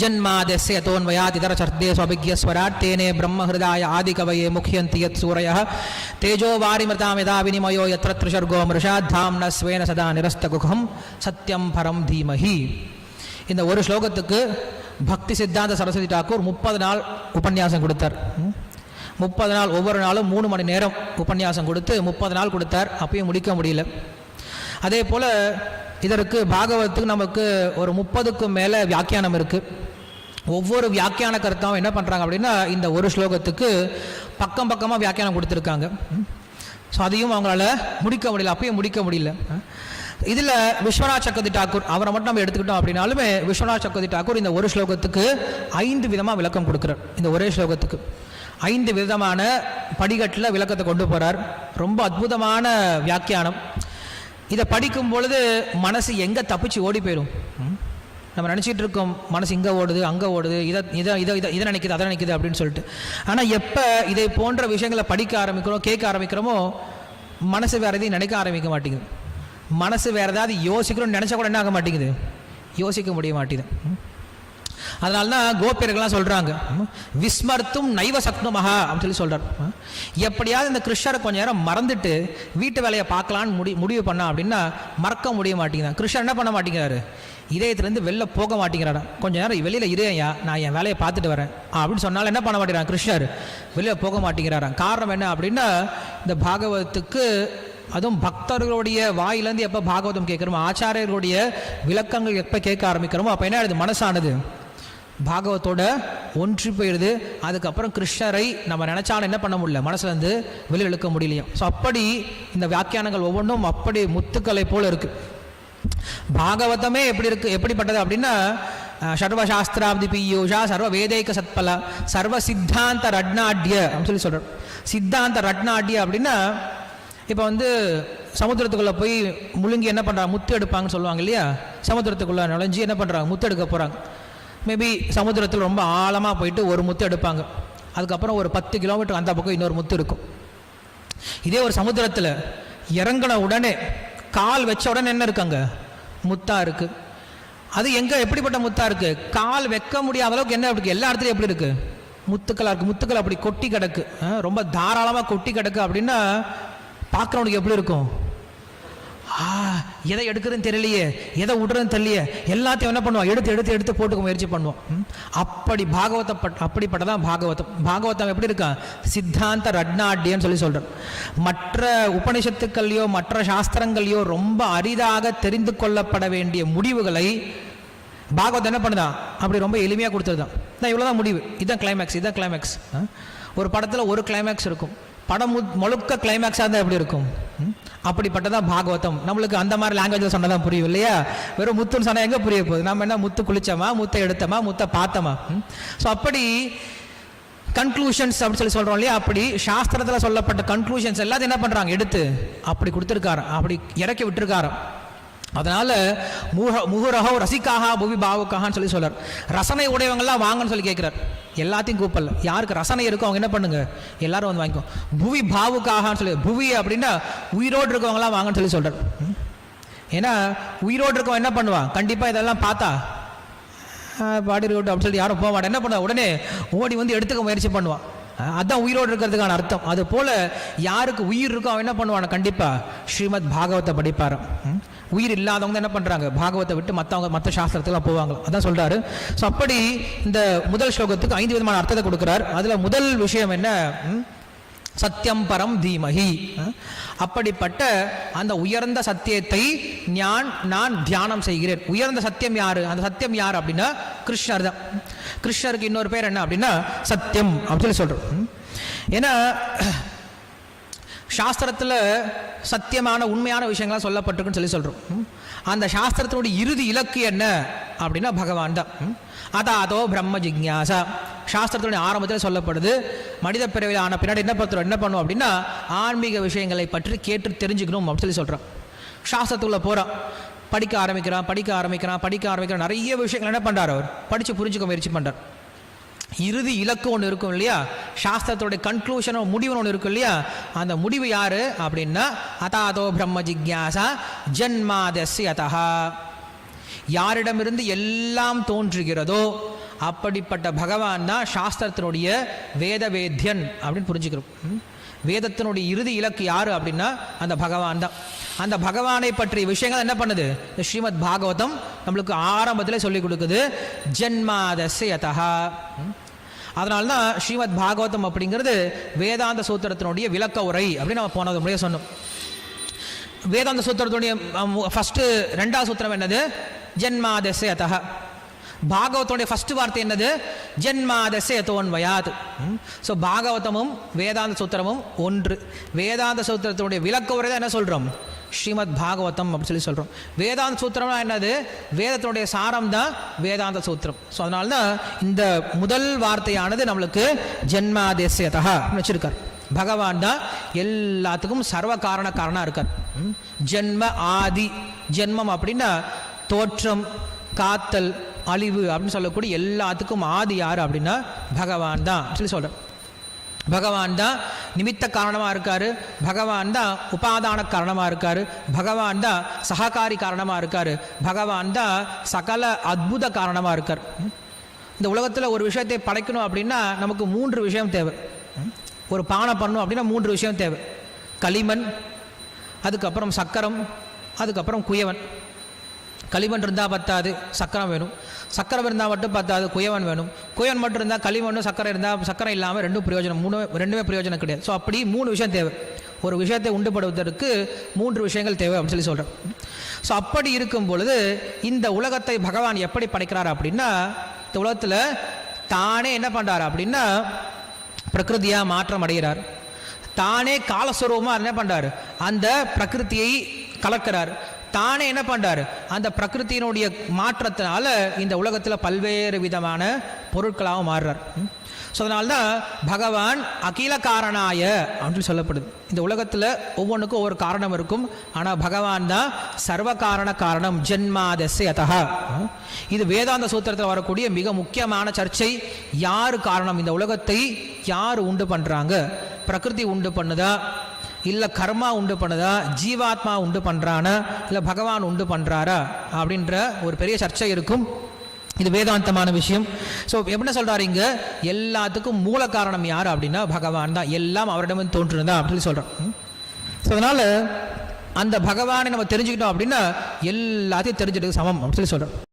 ஜன்மாதஸ்ய தோன்வயாதிதரச்சர்த்தே சுவாபிக்யஸ்வராட் தேனே பிரம்மஹிருதாய ஆதிகவயே முக்கியந்தி யத் சூரய தேஜோ வாரிமிருதாம் யதா வினிமயோ யத்ர த்ரிஷர்கோ மிருஷாத் தாம்ன ஸ்வேன சதா நிரஸ்தகுகம் சத்யம் பரம் தீமஹி இந்த ஒரு ஸ்லோகத்துக்கு பக்தி சித்தாந்த சரஸ்வதி டாக்கூர் முப்பது நாள் உபன்யாசம் கொடுத்தார். முப்பது நாள் ஒவ்வொரு நாளும் மூணு மணி நேரம் உபன்யாசம் கொடுத்து முப்பது நாள் கொடுத்தார். அப்பயும் முடிக்க முடியல. அதே போல் இதற்கு பாகவத்துக்கு நமக்கு ஒரு முப்பதுக்கும் மேலே வியாக்கியானம் இருக்குது ஒவ்வொரு வியாக்கியான கருத்தாவும் என்ன பண்ணுறாங்க அப்படின்னா இந்த ஒரு ஸ்லோகத்துக்கு பக்கம் பக்கமாக வியாக்கியானம் கொடுத்துருக்காங்க. ஸோ அதையும் அவங்களால முடிக்க முடியல அப்பயும் முடிக்க முடியல. இதில் விஸ்வநாத் சக்கரதி டாக்கூர் அவரை மட்டும் நம்ம எடுத்துக்கிட்டோம் அப்படின்னாலுமே விஸ்வநாத் சக்கரதி டாக்கூர் இந்த ஒரு ஸ்லோகத்துக்கு ஐந்து விதமாக விளக்கம் கொடுக்குறார். இந்த ஒரே ஸ்லோகத்துக்கு. ஐந்து விதமான படிக்கட்டில் விளக்கத்தை கொண்டு போகிறார் ரொம்ப அற்புதமான வியாக்கியானம். இதை படிக்கும் பொழுது மனசு எங்கே தப்பிச்சு ஓடி போயிடும். ம்? நம்ம நினச்சிட்டு இருக்கோம் மனசு இங்கே ஓடுது அங்கே ஓடுது இதை இதை இதை இதை இதை நினைக்குது அதை நினைக்குது அப்படின்னு சொல்லிட்டு. ஆனால் எப்போ இதை போன்ற விஷயங்களை படிக்க ஆரம்பிக்கிறோம் கேட்க ஆரம்பிக்கிறோமோ மனசு வேறு எதையும் நினைக்க ஆரம்பிக்க மாட்டேங்குது. மனசு வேறு ஏதாவது யோசிக்கணும்னு நினச்சா கூட என்ன ஆக மாட்டேங்குது? யோசிக்க முடிய மாட்டேங்குது. அதனால தான் கோபியர்கள்லாம் சொல்கிறாங்க விஸ்மர்த்தும் நைவ சக்னுமகா அப்படின்னு சொல்லி சொல்கிறார் எப்படியாவது இந்த கிருஷ்ணரை கொஞ்ச நேரம் மறந்துட்டு வீட்டு வேலையை பார்க்கலான்னு முடி முடிவு பண்ணா அப்படின்னா மறக்க முடிய மாட்டேங்கிறான் கிருஷ்ணர் என்ன பண்ண மாட்டேங்கிறாரு? இதயத்துலேருந்து வெளில போக மாட்டேங்கிறாராம் கொஞ்ச நேரம் வெளியில் இருயா நான் என் வேலையை பார்த்துட்டு வரேன். அப்படின்னு சொன்னாலும் என்ன பண்ண மாட்டேங்கிறான் கிருஷ்ணர்? வெளியில் போக மாட்டேங்கிறாராம். காரணம் என்ன அப்படின்னா இந்த பாகவத்துக்கு அதுவும் பக்தர்களுடைய வாயிலேருந்து எப்போ பாகவதம் கேட்குறோமோ ஆச்சாரியர்களுடைய விளக்கங்கள் எப்போ கேட்க ஆரம்பிக்கிறோமோ அப்போ என்ன ஆகுது? மனசானது பாகவத்தோட ஒன்றி போயிடுது அதுக்கப்புறம் கிருஷ்ணரை நம்ம நினச்சாலும் என்ன பண்ண முடியல? மனசுலேருந்து வெளியில் இழுக்க முடியலையும். ஸோ அப்படி இந்த வியாக்கியானங்கள் ஒவ்வொன்றும் அப்படி முத்துக்களை போல் இருக்குது பாகவதமே எப்படி இருக்கு? எப்படிப்பட்டது அப்படின்னா சர்வசாஸ்திராப்தி பியூஷா சர்வ வேதைக சத்பல சர்வ சித்தாந்த ரட்னாட்ய அப்படின்னு சொல்லி சொல்கிறோம் சித்தாந்த ரட்னாட்ய அப்படின்னா இப்போ வந்து சமுத்திரத்துக்குள்ளே போய் முழுங்கி என்ன பண்ணுறாங்க முத்து எடுப்பாங்கன்னு சொல்லுவாங்க இல்லையா? சமுத்திரத்துக்குள்ளே நுழைஞ்சி என்ன பண்ணுறாங்க முத்து எடுக்க போகிறாங்க மேபி சமுத்திரத்தில் ரொம்ப ஆழமாக போயிட்டு ஒரு முத்து எடுப்பாங்க. அதுக்கப்புறம் ஒரு பத்து கிலோமீட்டர் அந்த பக்கம் இன்னொரு முத்து இருக்கும். இதே ஒரு சமுத்திரத்தில் இறங்கின உடனே கால் வச்ச உடனே என்ன இருக்காங்க? முத்தாக இருக்குது அது எங்கே எப்படிப்பட்ட முத்தாக இருக்குது கால் வைக்க முடியாத அளவுக்கு என்ன இருக்குது எல்லா இடத்துலையும் எப்படி இருக்குது முத்துக்களாக இருக்குது முத்துக்கள் அப்படி கொட்டி கிடக்கு. ஆ, ரொம்ப தாராளமாக கொட்டி கிடக்கு அப்படின்னா பார்க்குறவனுக்கு எப்படி இருக்கும்? ஆ எதை எடுக்கிறதுன்னு தெரியலையே எதை விடுறதுன்னு தெரியலையே. எல்லாத்தையும் என்ன பண்ணுவோம்? எடுத்து எடுத்து எடுத்து போட்டுக்க முயற்சி பண்ணுவோம். அப்படி பாகவத அப்படிப்பட்டதான் பாகவதம். பாகவதம் எப்படி இருக்கான் சித்தாந்த ரட்னாட்யன்னு சொல்லி சொல்கிறேன் மற்ற உபனிஷத்துக்கள்லையோ மற்ற சாஸ்திரங்கள்லையோ ரொம்ப அரிதாக தெரிந்து கொள்ளப்பட வேண்டிய முடிவுகளை பாகவதம் என்ன பண்ணுதான் அப்படி ரொம்ப எளிமையாக கொடுத்துருதான் நான் இவ்வளோதான் முடிவு. இதுதான் கிளைமேக்ஸ் இதுதான் கிளைமேக்ஸ் ஒரு படத்தில் ஒரு கிளைமேக்ஸ் இருக்கும். படம் முழுக்க கிளைமேக்ஸாக இருந்தால் எப்படி இருக்கும்? அப்படிப்பட்டதான் பாகவதம். நம்மளுக்கு அந்த மாதிரி லாங்குவேஜில் சொன்னதான் புரியும் இல்லையா வெறும் முத்துன்னு சொன்னால் எங்கே புரிய போகுது? நம்ம என்ன முத்து குளிச்சோமா முத்தை எடுத்தோமா முத்தை பார்த்தோமா? ஸோ அப்படி கன்க்ளூஷன்ஸ் அப்படின்னு சொல்லி சொல்கிறோம் இல்லையா? அப்படி சாஸ்திரத்தில் சொல்லப்பட்ட கன்க்ளூஷன்ஸ் எல்லாத்தையும் என்ன பண்ணுறாங்க எடுத்து அப்படி கொடுத்துருக்காரு அப்படி இறக்கி விட்டுருக்காரு அதனால முக முகுரகோ ரசிக்காகா புவி பாவுக்காகன்னு சொல்லி சொல்றார். ரசனை உடையவங்கெல்லாம் வாங்கன்னு சொல்லி கேட்குறார். எல்லாத்தையும் கூப்பிடல. யாருக்கு ரசனை இருக்கோ அவங்க என்ன பண்ணுங்க? எல்லாரும் வந்து வாங்கிக்கோ. புவி பாவுக்காகன்னு சொல்லி புவி அப்படின்னா உயிரோடு இருக்கவங்களாம் வாங்கன்னு சொல்லி சொல்றார். ஏன்னா உயிரோடு இருக்கவன் என்ன பண்ணுவான்? கண்டிப்பாக இதெல்லாம் பார்த்தா பாடி ரோடு அப்படின்னு சொல்லி யாரும் போக என்ன பண்ணுவா உடனே ஓடி வந்து எடுத்துக்க முயற்சி பண்ணுவான். அதுதான் அதான் உயிரோடு இருக்கிறதுக்கான அர்த்தம். அது போல யாருக்கு உயிர் இருக்கோ அவன் என்ன பண்ணுவான்? கண்டிப்பா ஸ்ரீமத் பாகவத்தை படிப்பார் ம்? உயிர் இல்லாதவங்க என்ன பண்ணுறாங்க பாகவத்தை விட்டு மற்றவங்க மற்ற சாஸ்திரத்துக்குலாம் போவாங்க. அதான் சொல்கிறாரு ஸோ அப்படி இந்த முதல் ஸ்லோகத்துக்கு ஐந்து விதமான அர்த்தத்தை கொடுக்குறார். அதில் முதல் விஷயம் என்ன? ம்? சத்தியம் பரம் தீமஹி. அப்படிப்பட்ட அந்த உயர்ந்த சத்தியத்தை ஞான் நான் தியானம் செய்கிறேன். உயர்ந்த சத்தியம் யாரு? அந்த சத்தியம் யார் அப்படின்னா கிருஷ்ணர் தான். கிருஷ்ணருக்கு இன்னொரு பேர் என்ன அப்படின்னா சத்தியம் அப்படின்னு சொல்லி சொல்கிறோம் ஏன்னா சாஸ்திரத்தில் சத்தியமான உண்மையான விஷயங்கள்லாம் சொல்லப்பட்டிருக்குன்னு சொல்லி சொல்கிறோம் அந்த சாஸ்திரத்தினுடைய இறுதி இலக்கு என்ன? அப்படின்னா பகவான் தான். ம். அதாதோ பிரம்ம ஜிக்யாசா. சாஸ்திரத்தினுடைய ஆரம்பத்தில் சொல்லப்படுது மனித பிறவியில் ஆன பின்னாடி என்ன பத்திரம் என்ன பண்ணும் அப்படின்னா ஆன்மீக விஷயங்களை பற்றி கேட்டு தெரிஞ்சுக்கணும் அப்படின்னு சொல்லி சொல்கிறோம் சாஸ்திரத்துக்குள்ளே போகிறான் படிக்க ஆரம்பிக்கிறான் படிக்க ஆரம்பிக்கிறான் படிக்க ஆரம்பிக்கிறான். நிறைய விஷயங்கள் என்ன பண்ணுறார் அவர்? படித்து புரிஞ்சுக்க முயற்சி பண்ணுறார் இறுதி இலக்கு ஒன்று இருக்கும் இல்லையா? சாஸ்திரத்தோடைய கன்க்ளூஷனோ முடிவு ஒன்று இருக்கும் இல்லையா? அந்த முடிவு யாரு? அப்படின்னா அதாதோ பிரம்ம ஜிக்யாசா ஜன்மாதஸ்ய அதஹா யாரிடமிருந்து எல்லாம் தோன்றுகிறதோ அப்படிப்பட்ட பகவான் தான் சாஸ்திரத்தினுடைய வேதவேத்தியன் அப்படின்னு புரிஞ்சுக்கிறோம். ம்? வேதத்தினுடைய இறுதி இலக்கு யாரு அப்படின்னா அந்த பகவான் தான். அந்த பகவானை பற்றிய விஷயங்கள் என்ன பண்ணுது? இந்த ஸ்ரீமத் பாகவதம் நம்மளுக்கு ஆரம்பத்தில் சொல்லி கொடுக்குது. ஜென்மாதஸ்யதா அதனால தான் ஸ்ரீமத் பாகவதம் அப்படிங்கிறது வேதாந்த சூத்திரத்தினுடைய விளக்க உரை அப்படின்னு நம்ம போனது முறையே சொன்னோம். வேதாந்த சூத்திரத்துடைய ஃபஸ்ட்டு ரெண்டாவது சூத்திரம் என்னது? ஜென்மாதசே பாகவத்தோடைய ஃபஸ்ட்டு வார்த்தை என்னது? ஜென்மாதசே தோன்வயாத் ஸோ பாகவதமும் வேதாந்த சூத்திரமும் ஒன்று. வேதாந்த சூத்திரத்தினுடைய விளக்க உரை தான் என்ன சொல்கிறோம் ஸ்ரீமத் பாகவதம் அப்படின்னு சொல்லி சொல்கிறோம் வேதாந்த சூத்திரம்னா என்னது? வேதத்தினுடைய சாரம் தான் வேதாந்த சூத்திரம். ஸோ அதனால தான் இந்த முதல் வார்த்தையானது நம்மளுக்கு ஜென்மாதேசியதா அப்படின்னு வச்சிருக்கார். பகவான் தான் எல்லாத்துக்கும் சர்வ காரண காரணாக இருக்கார். ம்? ஜென்ம ஆதி ஜென்மம் அப்படின்னா தோற்றம் காத்தல் அழிவு அப்படின்னு சொல்லக்கூடிய எல்லாத்துக்கும் ஆதி யார் அப்படின்னா பகவான் தான் சொல்லி சொல்கிறேன் பகவான் தான் நிமித்த காரணமாக இருக்கார். பகவான் தான் உபாதான காரணமாக இருக்கார். பகவான் தான் சககாரி காரணமாக இருக்கார். பகவான் தான் சகல அத்புத காரணமாக இருக்கார். இந்த உலகத்தில் ஒரு விஷயத்தை படைக்கணும் அப்படின்னா நமக்கு மூன்று விஷயம் தேவை. ஒரு பானை பண்ணணும் அப்படின்னா மூன்று விஷயம் தேவை. களிமண் அதுக்கப்புறம் சக்கரம் அதுக்கப்புறம் குயவன். களிமண் இருந்தால் பத்தாது சக்கரம் வேணும். சக்கரை இருந்தால் மட்டும் பத்தாது குயவன் வேணும். குயவன் மட்டும் இருந்தால் களிமண்ணும் சக்கரை இருந்தால் சக்கரை இல்லாமல் ரெண்டும் பிரயோஜனம் மூணு ரெண்டுமே பிரயோஜனம் கிடையாது. ஸோ அப்படி மூணு விஷயம் தேவை. ஒரு விஷயத்தை உண்டுபடுவதற்கு மூன்று விஷயங்கள் தேவை அப்படின்னு சொல்லி சொல்கிறேன் ஸோ அப்படி இருக்கும் பொழுது இந்த உலகத்தை பகவான் எப்படி படைக்கிறார் அப்படின்னா இந்த உலகத்தில் தானே என்ன பண்ணுறாரு அப்படின்னா பிரகிருதியாக மாற்றம் அடைகிறார். தானே காலஸ்வரூபமாக என்ன பண்ணுறாரு அந்த பிரகிருதியை கலக்கிறார். தானே என்ன பண்ணுறார் அந்த பிரகிருத்தினுடைய மாற்றத்தினால இந்த உலகத்தில் பல்வேறு விதமான பொருட்களாக மாறுறார். ஸோ அதனால்தான் பகவான் அகில காரணாய அப்படின்னு சொல்லப்படுது. இந்த உலகத்தில் ஒவ்வொன்றுக்கும் ஒவ்வொரு காரணம் இருக்கும். ஆனால் பகவான் தான் சர்வ காரண காரணம் ஜென்மாதஸ்ய இது வேதாந்த சூத்திரத்தில் வரக்கூடிய மிக முக்கியமான சர்ச்சை யார் காரணம்? இந்த உலகத்தை யார் உண்டு பண்ணுறாங்க பிரகிருதி உண்டு பண்ணுதா? இல்லை கர்மா உண்டு பண்ணுதா ஜீவாத்மா உண்டு பண்ணுறானா இல்லை பகவான் உண்டு பண்ணுறாரா அப்படின்ற ஒரு பெரிய சர்ச்சை இருக்கும். இது வேதாந்தமான விஷயம். ஸோ எப்படி சொல்கிறாரு இங்கே? எல்லாத்துக்கும் மூல காரணம் யார் அப்படின்னா பகவான் தான். எல்லாம் அவரிடமே தோன்றுனதா அப்படின்னு சொல்கிறோம் ஸோ அதனால் அந்த பகவானை நம்ம தெரிஞ்சுக்கிட்டோம் அப்படின்னா எல்லாத்தையும் தெரிஞ்சுட்டு சமம் அப்படின்னு சொல்லி சொல்கிறோம்